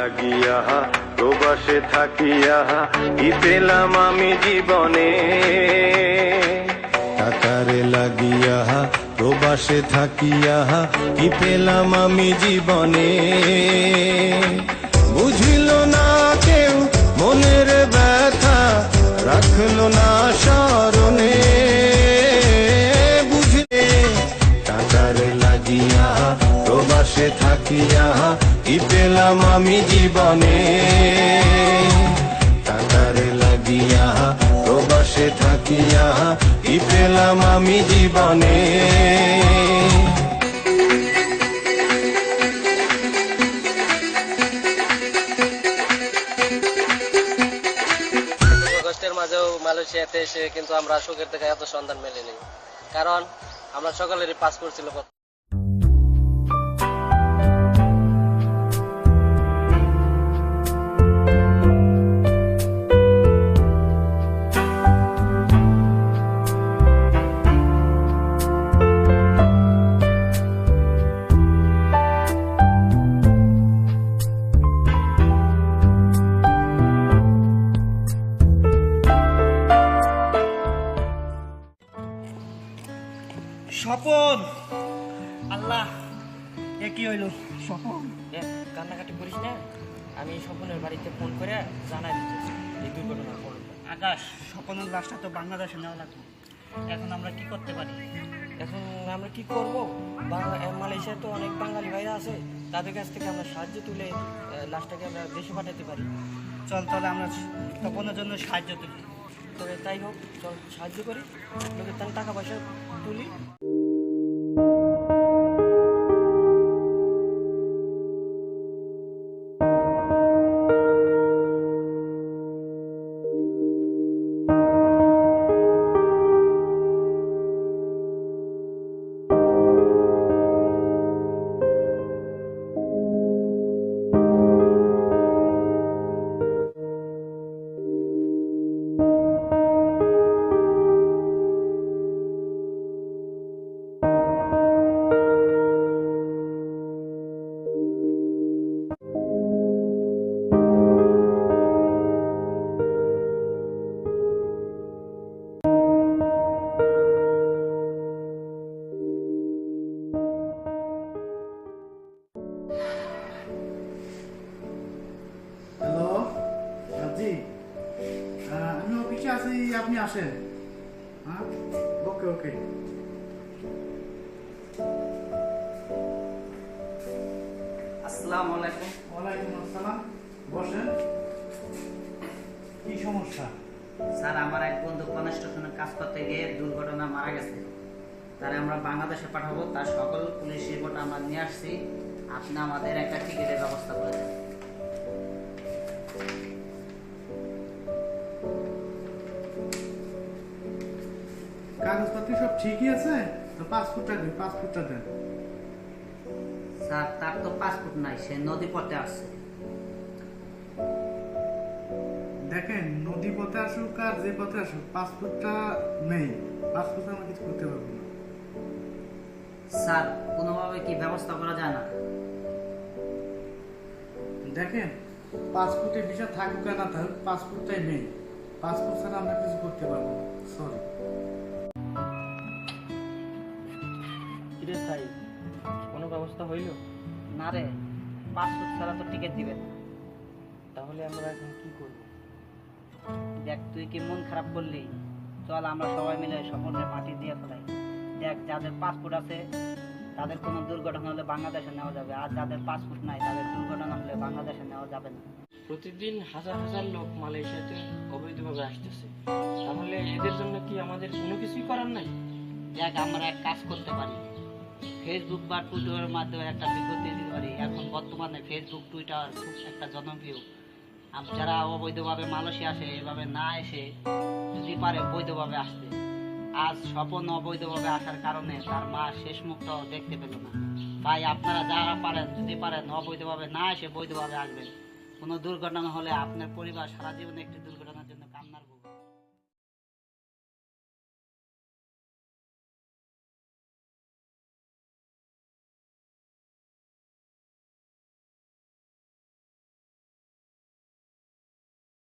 লাগিয়া প্রবাসে থাকিয়া কি পেলাম আমি জীবনে? টাকারে লাগিয়া প্রবাসে থাকিয়া কি পেলাম আমি জীবনে? প্রবাসে থাকিয়া কি পেলাম আমি জীবনে? টাকারে লাগিয়া প্রবাসে থাকিয়া কি পেলাম আমি জীবনে? কষ্টের মালয়েশিয়াতে এসে কিন্তু আমরা সুখের থেকে এত সন্ধান মেলেনি। কারণ আমরা সকলেরই পাসপোর্ট ছিল স্বপন। আল্লাহ এ কি হইল? স্বপন। দেখ কান্নাকাটি করিস না আমি স্বপনের বাড়িতে ফোন করে জানাই দিতেছি এই দুর্ঘটনার আকাশ স্বপনের লাশটা তো বাংলাদেশে নেওয়া লাগবে। এখন আমরা কি করতে পারি? এখন আমরা কি করব? বাংলা এ, মালয়েশিয়ায় তো অনেক বাঙালি ভাইরা আছে। তাদের কাছ থেকে আমরা সাহায্য তুলে লাশটাকে আমরা দেশে পাঠাতে পারি। চল তাহলে আমরা স্বপনের জন্য সাহায্য তুলি। তবে তাই হোক চল সাহায্য করি। লোকের তাহলে টাকা পয়সা তুলি। অফিসে আপনি আসেন। হ্যাঁ? ওকে ওকে। আসসালামু আলাইকুম। ওয়ালাইকুম আসসালাম। বসেন। কি সমস্যা? স্যার আমার এক বন্ধু কনস্ট্রাকশনে কাজ করতে গিয়ে দুর্ঘটনা মারা গেছে। তারে আমরা বাংলাদেশে পাঠাবো তার সকল পুলিশ রিপোর্ট আমরা নিয়ে আসছি। আপনি আমাদের একটা টিকিটের ব্যবস্থা করে দেন। কাগজপত্র সব ঠিকই আছে? তো পাসপোর্টটা দিন পাসপোর্টটা দেন। স্যার তার তো পাসপোর্ট নাই সে নদী পথে আসছে দেখেন নদী পথে আসুক আর যে পথে আসুক পাসপোর্টটা নেই। পাসপোর্ট আমরা কিছু করতে পারব না। স্যার কোনোভাবে কি ব্যবস্থা করা যায় না? দেখেন পাসপোর্টে ভিসা থাকুক আর না থাকুক পাসপোর্টটাই নেই। পাসপোর্ট ছাড়া আমরা কিছু করতে পারব না। সরি ব্যবস্থা হইল? না রে পাসপোর্ট ছাড়া তো টিকিট দিবেন না। তাহলে আমরা এখন কি করব? দেখ তুই কি মন খারাপ করলি? চল আমরা সবাই মিলে সকলের মাটি দিয়ে ফেলাই। দেখ যাদের পাসপোর্ট আছে তাদের কোনো দুর্ঘটনা হলে বাংলাদেশে নেওয়া যাবে। আর যাদের পাসপোর্ট নাই তাদের দুর্ঘটনা হলে বাংলাদেশে নেওয়া যাবে না। প্রতিদিন হাজার হাজার লোক মালয়েশিয়াতে অবৈধভাবে আসতেছে। তাহলে এদের জন্য কি আমাদের কোনো কিছুই করার নাই? দেখ আমরা এক কাজ করতে পারি। ফেসবুক বা টুইটারের মাধ্যমে একটা বিজ্ঞপ্তি দিতে পারি। এখন বর্তমানে ফেসবুক টুইটার খুব একটা জনপ্রিয়। যারা অবৈধভাবে মালয়েশিয়া আসে, এভাবে না এসে যদি পারে বৈধভাবে আসতে। আজ স্বপন অবৈধভাবে আসার কারণে তার মা শেষ মুখটাও দেখতে পেল না। তাই আপনারা যারা পারেন, যদি পারেন অবৈধভাবে না এসে বৈধভাবে আসবেন। কোনো দুর্ঘটনা হলে আপনার পরিবার সারা জীবনে একটি দুর্ঘটনা